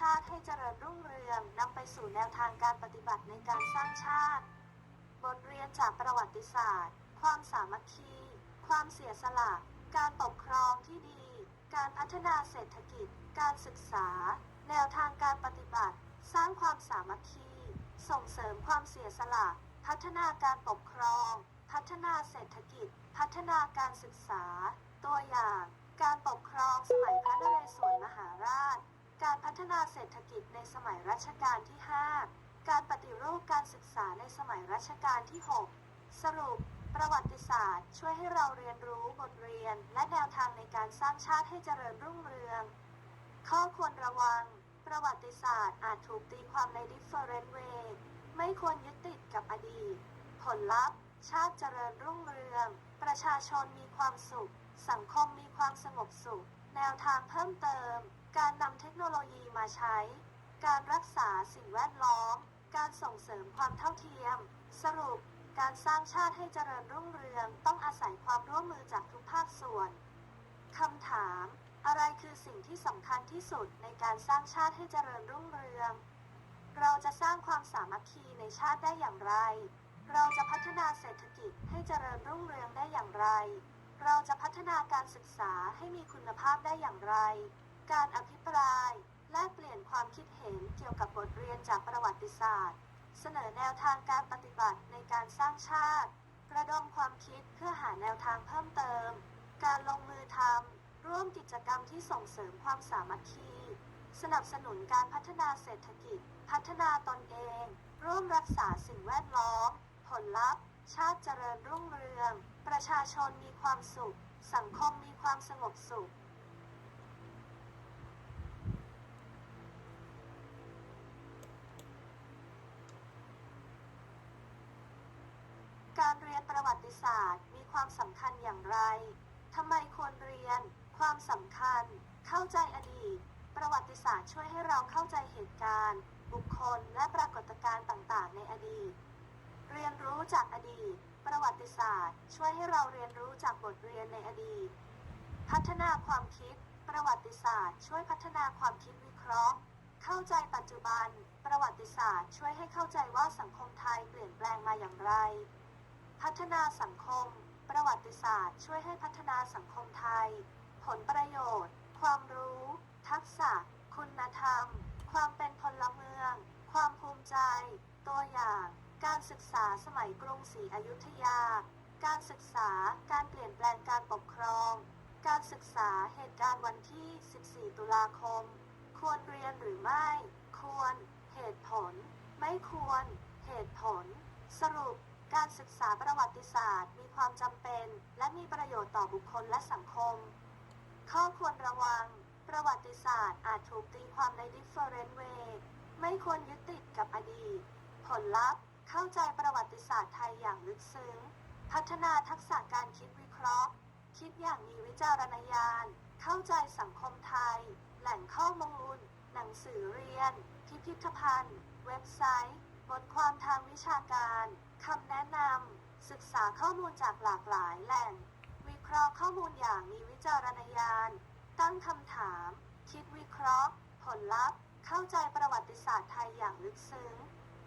ชาติให้เจริญรุ่งเรืองนำไปสู่แนวทางการปฏิบัติในการสร้างชาติ บทเรียนจากประวัติศาสตร์ ความสามัคคี ความเสียสละ การปกครองที่ดี การพัฒนาเศรษฐกิจ การศึกษา แนวทางการปฏิบัติ สร้างความสามัคคี ส่งเสริมความเสียสละ พัฒนาการปกครอง พัฒนาเศรษฐกิจ พัฒนาการศึกษา ตัวอย่าง การปกครองสมัยพระนเรศวรมหาราช ฒนาเศรษฐกิจในสมัยรัชกาลที่ 5 การปฏิรูปการศึกษาในสมัยรัชกาลที่ 6 สรุป ประวัติศาสตร์ ช่วยให้เราเรียนรู้บทเรียน และแนวทางในการสร้างชาติให้เจริญรุ่งเรือง ข้อควรระวัง ประวัติศาสตร์อาจถูกตีความใน different way ไม่ควรยึดติดกับอดีต ผลลัพธ์ ชาติเจริญรุ่งเรือง ประชาชนมีความสุข สังคมมีความสงบสุข แนวทางเพิ่มเติม การนำเทคโนโลยีมาใช้ การรักษาสิ่งแวดล้อม การส่งเสริมความเท่าเทียม สรุป การสร้างชาติให้เจริญรุ่งเรือง ต้องอาศัยความร่วมมือจากทุกภาคส่วนคำถาม อะไรคือสิ่งที่สำคัญที่สุดในการสร้างชาติให้เจริญรุ่งเรือง เราจะสร้างความสามัคคีในชาติได้อย่างไร เราจะพัฒนาเศรษฐกิจให้เจริญรุ่งเรืองได้อย่างไร เราจะพัฒนาการศึกษาให้มีคุณภาพได้อย่างไร การอภิปรายแลกเปลี่ยนความคิดเห็นเกี่ยวกับบทเรียนจากประวัติศาสตร์ เสนอแนวทางการปฏิบัติในการสร้างชาติ ระดมความคิดเพื่อหาแนวทางเพิ่มเติม การลงมือทำร่วมกิจกรรมที่ส่งเสริมความสามัคคี สนับสนุนการพัฒนาเศรษฐกิจ พัฒนาตนเอง ร่วมรักษาสิ่งแวดล้อม ผลลัพธ์ ชาติเจริญรุ่งเรือง ประชาชนมีความสุข สังคมมีความสงบสุข การเรียนประวัติศาสตร์ มีความสำคัญอย่างไร ทำไมควรเรียน ความสำคัญ เข้าใจอดีต ประวัติศาสตร์ช่วยให้เราเข้าใจเหตุการณ์ บุคคล และปรากฏการณ์ต่างๆ ในอดีต เรียนรู้จากอดีต ประวัติศาสตร์ ช่วยให้เราเรียนรู้จากบทเรียนในอดีต พัฒนาความคิด ประวัติศาสตร์ ช่วยพัฒนาความคิดวิเคราะห์ เข้าใจปัจจุบัน ประวัติศาสตร์ ช่วยให้เข้าใจว่าสังคมไทยเปลี่ยนแปลงมาอย่างไร พัฒนาสังคม ประวัติศาสตร์ ช่วยให้พัฒนาสังคมไทย ผลประโยชน์ ความรู้ ทักษะ คุณธรรม ความเป็นพลเมือง ความภูมิใจ ตัวอย่าง การศึกษาสมัยกรุงศรีอยุธยา การศึกษาการเปลี่ยนแปลงการปกครอง การศึกษาเหตุการณ์วันที่ 14 ตุลาคม ควรเรียนหรือไม่ ควร เหตุผล ไม่ควร เหตุผล สรุป การศึกษาประวัติศาสตร์ มีความจำเป็น และมีประโยชน์ต่อบุคคลและสังคม ข้อควรระวัง ประวัติศาสตร์อาจถูกตีความใน different way ไม่ควรยึดติดกับอดีต ผลลัพธ์ เข้าใจประวัติศาสตร์ไทยอย่างลึกซึ้ง พัฒนาทักษะการคิดวิเคราะห์ คิดอย่างมีวิจารณญาณ เข้าใจสังคมไทย แหล่งข้อมูล หนังสือเรียน พิพิธภัณฑ์ เว็บไซต์ บทความทางวิชาการ คำแนะนำศึกษาข้อมูลจากหลากหลายแหล่ง วิเคราะห์ข้อมูลอย่างมีวิจารณญาณ ตั้งคำถาม คิดวิเคราะห์ ผลลัพธ์ เข้าใจประวัติศาสตร์ไทยอย่างลึกซึ้ง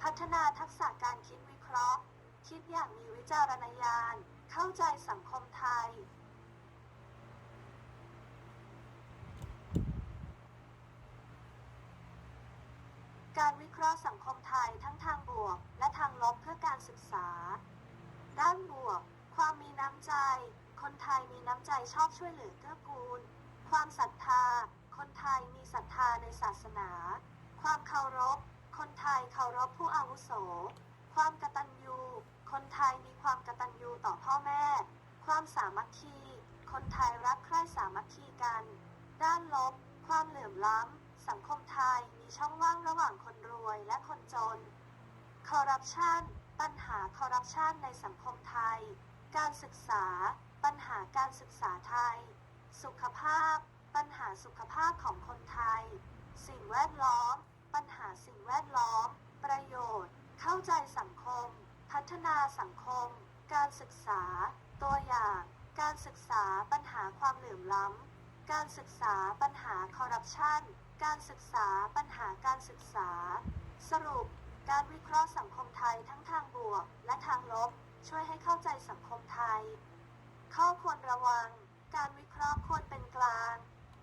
พัฒนาทักษะการคิดวิเคราะห์ คิดอย่างมีวิจารณญาณ เข้าใจสังคมไทยการวิเคราะห์สังคมไทยทั้งทางบวก และ ลบเพื่อการศึกษา ด้านบวก ความมีน้ำใจ คนไทยมีน้ำใจชอบช่วยเหลือเกื้อกูล ความศรัทธา คนไทยมีศรัทธาในศาสนา ความเคารพ คนไทยเคารพผู้อาวุโส ความกตัญญู คนไทยมีความกตัญญูต่อพ่อแม่ ความสามัคคี คนไทยรักใคร่สามัคคีกัน ด้านลบ ความเหลื่อมล้ำสังคมไทยมีช่องว่างระหว่างคนรวยและคนจน คอร์รัปชัน ปัญหาคอร์รัปชันในสังคมไทย การศึกษา ปัญหาการศึกษาไทย สุขภาพ ปัญหาสุขภาพของคนไทย สิ่งแวดล้อม ปัญหาสิ่งแวดล้อม ประโยชน์ เข้าใจสังคม พัฒนาสังคม การศึกษา ตัวอย่าง การศึกษาปัญหาความเหลื่อมล้ำ การศึกษาปัญหาคอร์รัปชัน การศึกษาปัญหาการศึกษา สรุป การวิเคราะห์สังคมไทยทั้งทางบวก และทางลบ ช่วยให้เข้าใจสังคมไทย ข้อควรระวัง การวิเคราะห์ควรเป็นกลาง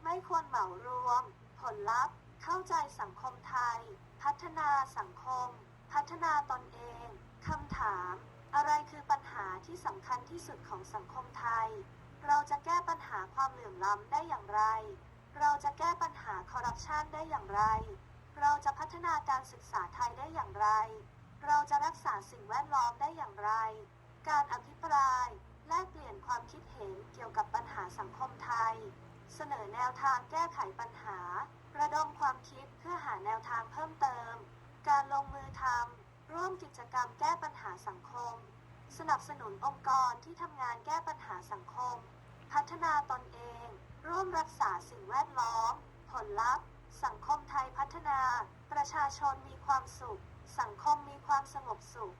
ไม่ควรเหมารวม ผลลัพธ์ เข้าใจสังคมไทย พัฒนาสังคม พัฒนาตนเองคำถาม อะไรคือปัญหาที่สำคัญที่สุดของสังคมไทย เราจะแก้ปัญหาความเหลื่อมล้ำได้อย่างไร เราจะแก้ปัญหาคอร์รัปชันได้อย่างไร เราจะพัฒนาการศึกษาไทยได้อย่างไร เราจะรักษาสิ่งแวดล้อมได้อย่างไร การอภิปรายแลกเปลี่ยนความคิดเห็นเกี่ยวกับปัญหาสังคมไทย เสนอแนวทางแก้ไขปัญหา ระดมความคิดเพื่อหาแนวทางเพิ่มเติม การลงมือทำร่วมกิจกรรมแก้ปัญหาสังคม สนับสนุนองค์กรที่ทำงานแก้ปัญหาสังคม พัฒนาตนเอง ร่วมรักษาสิ่งแวดล้อม ผลลัพธ์ สังคมไทยพัฒนา ประชาชนมีความสุข สังคมมีความสงบสุข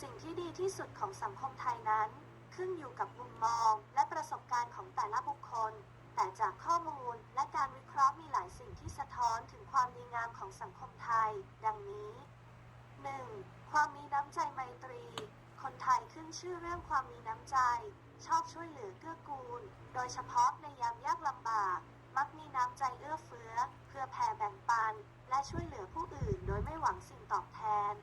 สิ่งที่ดีที่สุดของสังคมไทยนั้น ขึ้นอยู่กับมุมมองและประสบการณ์ของแต่ละบุคคล แต่จากข้อมูลและการวิเคราะห์มีหลายสิ่งที่สะท้อนถึงความดีงามของสังคมไทย ดังนี้ 1. ความมีน้ำใจไมตรี คนไทยขึ้นชื่อเรื่องความมีน้ำใจ ชอบช่วยเหลือเกื้อกูล โดยเฉพาะในยามยากลำบาก มักมีน้ำใจเอื้อเฟื้อ เพื่อแผ่แบ่งปัน และช่วยเหลือผู้อื่นโดยไม่หวังสิ่งตอบแทน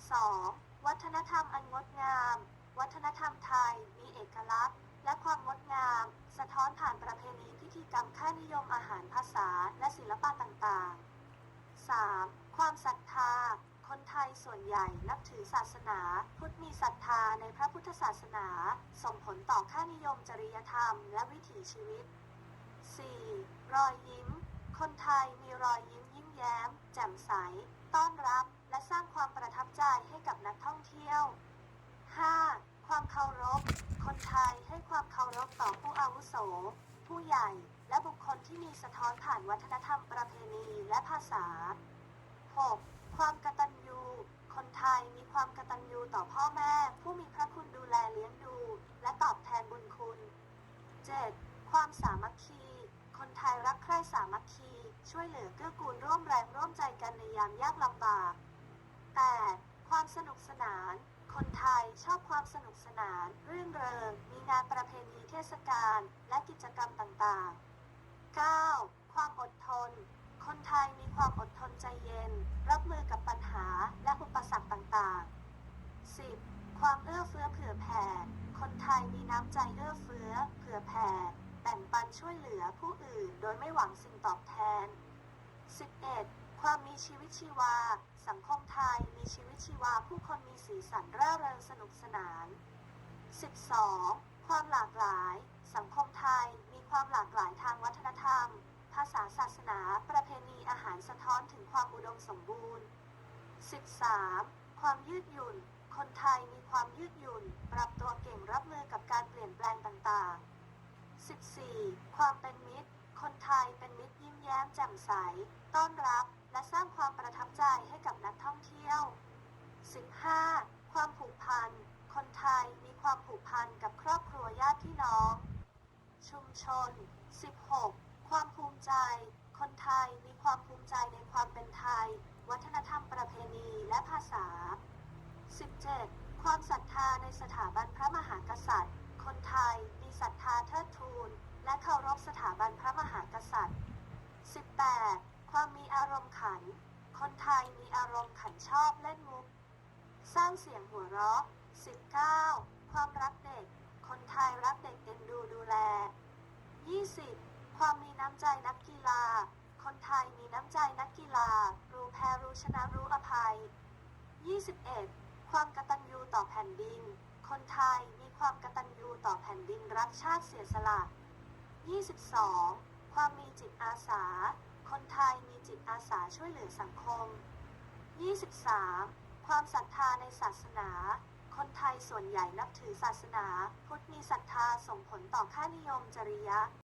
2. วัฒนธรรมอันงดงาม วัฒนธรรมไทยมีเอกลักษณ์ และความงดงาม สะท้อนผ่านประเพณีพิธีกรรมค่านิยมอาหารภาษาและศิลปะต่างๆ 3. ความศรัทธา คนไทยส่วนใหญ่นับถือศาสนา พุทธมีศรัทธาในพระพุทธศาสนา ส่งผลต่อค่านิยมจริยธรรมและวิถีชีวิต 4. รอยยิ้ม คนไทยมีรอยยิ้มยิ้มแย้ม แจ่มใส ต้อนรับ และสร้างความประทับใจให้กับนักท่องเที่ยว 5. ความเคารพ คนไทยให้ความเคารพต่อผู้อาวุโส ผู้ใหญ่ และบุคคลที่มีสะท้อนผ่านวัฒนธรรมประเพณีและภาษา 6. ความกตัญญู คนไทยมีความกตัญญูต่อพ่อแม่ ผู้มีพระคุณดูแลเลี้ยงดู และตอบแทนบุญคุณ 7. ความสามัคคี คนไทยรักใคร่สามัคคี ช่วยเหลือเกื้อกูลร่วมแรงร่วมใจกันในยามยากลำบาก 8. ความสนุกสนาน คนไทยชอบความสนุกสนาน รื่นเริง มีงานประเพณีเทศกาลและกิจกรรมต่างๆ 9. ความอดทน คนไทยมีความอดทนใจเย็น รับมือกับปัญหาและอุปสรรคต่างๆ 10. ความเอื้อเฟื้อเผื่อแผ่ คนไทยมีน้ำใจเอื้อเฟื้อ เผื่อแผ่ แบ่งปันช่วยเหลือผู้อื่นโดยไม่หวังสิ่งตอบแทน 11. ความมีชีวิตชีวา สังคมไทยมีชีวิตชีวาผู้คนมีสีสันร่าเริงสนุกสนาน 12. ความหลากหลาย สังคมไทยมีความหลากหลายทางวัฒนธรรม ภาษาศาสนา ประเพณีอาหารสะท้อนถึงความอุดมสมบูรณ์ 13. ความยืดหยุ่น คนไทยมีความยืดหยุ่น ปรับตัวเก่งรับมือกับการเปลี่ยนแปลงต่างๆ 14. ความเป็นมิตร คนไทยเป็นมิตรยิ้มแย้มแจ่มใส ต้อนรับ และสร้างความประทับใจให้กับนักท่องเที่ยว 15. ความผูกพัน คนไทยมีความผูกพันกับครอบครัวญาติพี่น้อง ชุมชน 16. ความภูมิใจ คนไทยมีความภูมิใจในความเป็นไทย วัฒนธรรมประเพณีและภาษา 17. ความศรัทธาในสถาบันพระมหากษัตริย์ คนไทยมีศรัทธาเทิดทูน และเคารพสถาบันพระมหากษัตริย์ 18. ความมีอารมณ์ขัน คนไทยมีอารมณ์ขันชอบเล่นมุก สร้างเสียงหัวเราะ 19. ความรักเด็ก คนไทยรักเด็กเอ็นดูดูแล 20. ความมีน้ำใจนักกีฬา คนไทยมีน้ำใจนักกีฬา รู้แพ้รู้ชนะรู้อภัย 21. ความกตัญญูต่อแผ่นดิน คนไทยมีความกตัญญูต่อแผ่นดินรักชาติเสียสละ 22. ความมีจิตอาสา คนไทยมีจิตอาสาช่วยเหลือสังคม 23. ความศรัทธาในศาสนา คนไทยส่วนใหญ่นับถือศาสนา พุทธมีศรัทธาส่งผลต่อค่านิยมจริย